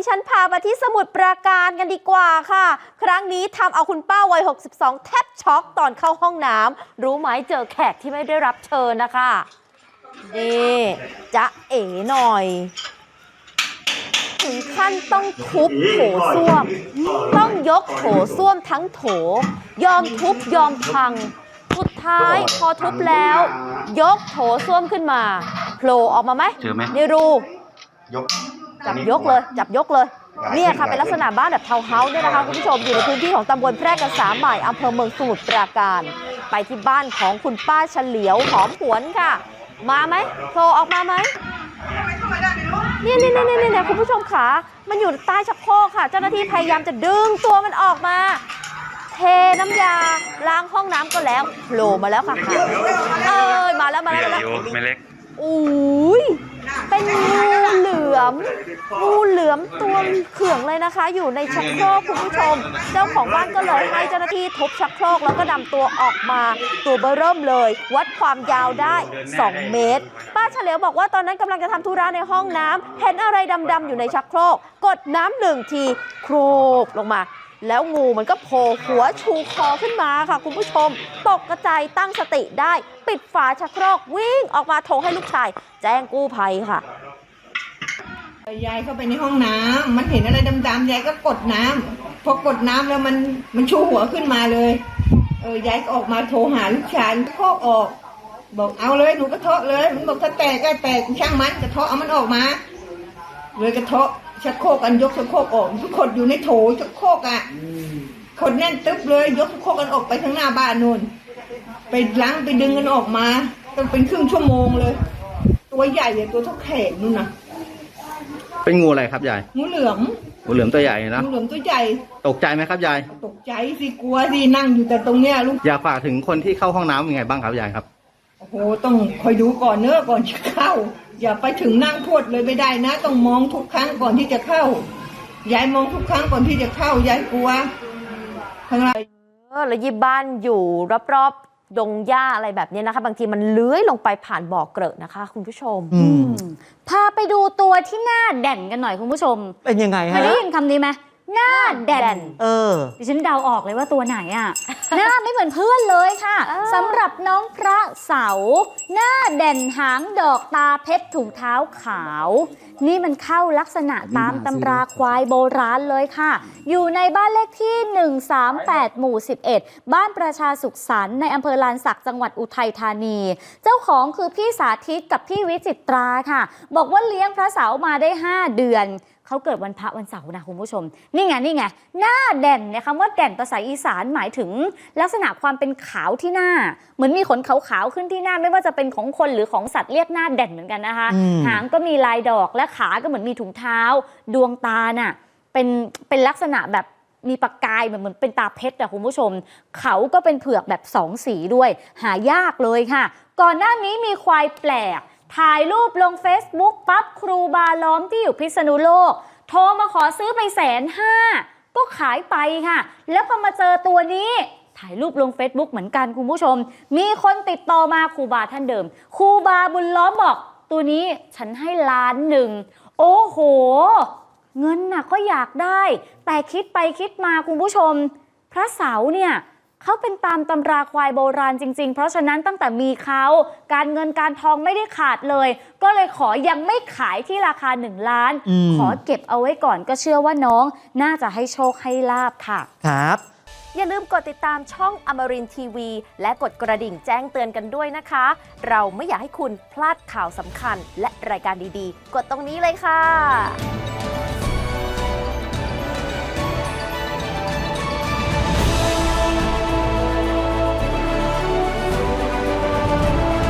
ดิฉันพามาที่สมุทรปราการกันดีกว่าค่ะ ครั้งนี้ทำเอาคุณป้าวัย 62 แทบช็อกตอนเข้าห้องน้ำรู้ไหมเจอแขกที่ไม่ได้รับเชิญนะคะนี่จ๊ะเอ๋หน่อย ถึงขั้นต้องทุบโถส้วม ต้องยกโถส้วมทั้งโถ ยอมทุบยอมพัง สุดท้ายพอทุบแล้ว ยกโถส้วมขึ้นมาโผล่ออกมาไหมเจอไหมในรูยก จับยกเลยจับยกเลยเนี่ยค่ะเป็นลักษณะบ้านแบบทาวน์เฮาส์เนี่ยนะคะคุณผู้ชมอยู่ในพื้นที่ของตำบลแพร่กษาใหม่อำเภอเมืองสมุทรปราการ ไปที่บ้านของคุณป้าเฉลียวหอมหวนค่ะ มาไหมโผล่ออกมาไหมเนี่ยเนี่ยเนี่ยเนี่ยเนี่ยคุณผู้ชมขามันอยู่ใต้ชักโครกค่ะ เจ้าหน้าที่พยายามจะดึงตัวมันออกมา เทน้ำยาล้างห้องน้ำก็แล้วโผล่มาแล้วค่ะเอ้ยมาแล้วมาแล้วมาแล้วอยู่ไม่เล็กอุ้ยเป็นงูเหลือ มงูเหลือมตัวเขื่องเลยนะคะ อยู่ในชักโครกคุณผู้ชม เจ้าของบ้านก็เลยให้เจ้าหน้าที่ทุบชักโครกแล้วก็นำตัวออกมาตัวเบอร์เริ่มเลย วัดความยาวได้ 2 เมตร ป้าเฉลียวบอกว่าตอนนั้นกำลังจะทำธุระในห้องน้ำเห็นอะไรดำๆอยู่ในชักโครก กดน้ำหนึ่งทีโครกลงมาแล้วงูมันก็โผล่หัวชูคอขึ้นมาค่ะ คุณผู้ชม ตกกระจายตั้งสติได้ ปิดฝาชักโครกวิ่งออกมาโทรให้ลูกชาย แจ้งกู้ภัยค่ะ ยายเข้าไปในห้องน้ำมันเห็นอะไรดำๆยายก็กดน้ำพอกดน้ำแล้วมันมันชูหัวขึ้นมาเลย เออยายก็ออกมาโทรหาลูกชายโคกออก บอกเอาเลยหนูกระเทาะเลย มันบอกถ้าแตกก็แตกช่างมันกระเทาะเอามันออกมาเลยกระเทาะชักโครกอันยกชักโครกออกทุกคนอยู่ในโถชักโครกอะคนแน่นตึ๊บเลยยกชักโครกกันออกไปข้างหน้าบ้านนู่นไปล้างไปดึงกันออกมาต้องเป็นครึ่งชั่วโมงเลย ตัวใหญ่เลยตัวเท่าแขนนู่นนะ เป็นงูอะไรครับยายงูเหลือมงูเหลือมตัวใหญ่นะงูเหลือมตัวใหญ่ตกใจไหมครับยาย ตกใจสิกลัวสินั่งอยู่แต่ตรงเนี้ยลูกอยากฝากถึงคนที่เข้าห้องน้ำยังไงบ้างครับยายครับโอ้โหต้องคอยดูก่อนเนอะก่อนจะเข้า อย่าไปถึงนั่งพรวดเลยไม่ได้นะ ต้องมองทุกครั้งก่อนที่จะเข้ายายมองทุกครั้งก่อนที่จะเข้ายายกลัวข้างล่างเออแล้วยี่บ้านอยู่รอบๆ ดงหญ้าอะไรแบบนี้นะคะ บางทีมันเลื้อยลงไปผ่านบ่อเกลอะนะคะ คุณผู้ชมอืมพาไปดูตัวที่หน้าเด่นกันหน่อยคุณผู้ชม เป็นยังไงเคฮะ ยได้ยินคำนี้ไหม หน้าเด่เด่นนเออ ดิฉันเดาออกเลยว่าตัวไหนอะ หน้าไม่เหมือนเพื่อนเลยค่ะอ้าวสำหรับน้องพระเสา หน้าเด่นหางดอกตาเพชรถุงเท้าขาว นี่มันเข้าลักษณะตามตำราควายโบราณเลยค่ะ อยู่ในบ้านเลขที่ 138 หมู่ 11 บ้านประชาสุขสันต์ในอำเภอลานสักจังหวัดอุทัยธานี เจ้าของคือพี่สาธิตกับพี่วิจิตราค่ะ บอกว่าเลี้ยงพระเสามาได้ 5 เดือน เขาเกิดวันพระวันเสาร์นะคุณผู้ชม นี่ไงนี่ไงหน้าเด่นเนี่ยคำว่าเด่นภาษาอีสานหมายถึง ลักษณะความเป็นขาวที่หน้า เหมือนมีขนขาวๆขึ้นที่หน้าไม่ว่าจะเป็นของคนหรือของสัตว์เรียกหน้าเด่นเหมือนกันนะคะอืมหางก็มีลายดอกและขาก็เหมือนมีถุงเท้า ดวงตาน่ะเป็นเป็นลักษณะแบบมีประกายเหมือนเหมือนเป็นตาเพชรอะคุณผู้ชม เขาก็เป็นเผือกแบบสองสีด้วย หายากเลยค่ะ ก่อนหน้านี้มีควายแปลก ถ่ายรูปลง Facebook ปั๊บครูบาล้อมที่อยู่พิษณุโลก โทรมาขอซื้อไปแสนห้าก็ขายไปค่ะ แล้วพอมาเจอตัวนี้ถ่ายรูปลง Facebook เหมือนกันคุณผู้ชม มีคนติดต่อมาครูบาท่านเดิมครูบาบุญล้อมบอก ตัวนี้ฉันให้ล้านหนึ่ง โอ้โห เงินน่ะก็อยากได้ แต่คิดไปคิดมาคุณผู้ชม พระเสาเนี่ย เขาเป็นตามตำราควายโบราณจริง ๆ เพราะฉะนั้นตั้งแต่มีเขาการเงินการทองไม่ได้ขาดเลย ก็เลยขอยังไม่ขายที่ราคา 1 ล้าน อืม ขอเก็บเอาไว้ก่อนก็เชื่อว่าน้องน่าจะให้โชคให้ลาบค่ะ ครับ อย่าลืมกดติดตามช่องอมรินทีวี และกดกระดิ่งแจ้งเตือนกันด้วยนะคะ เราไม่อยากให้คุณพลาดข่าวสำคัญและรายการดีๆ กดตรงนี้เลยค่ะ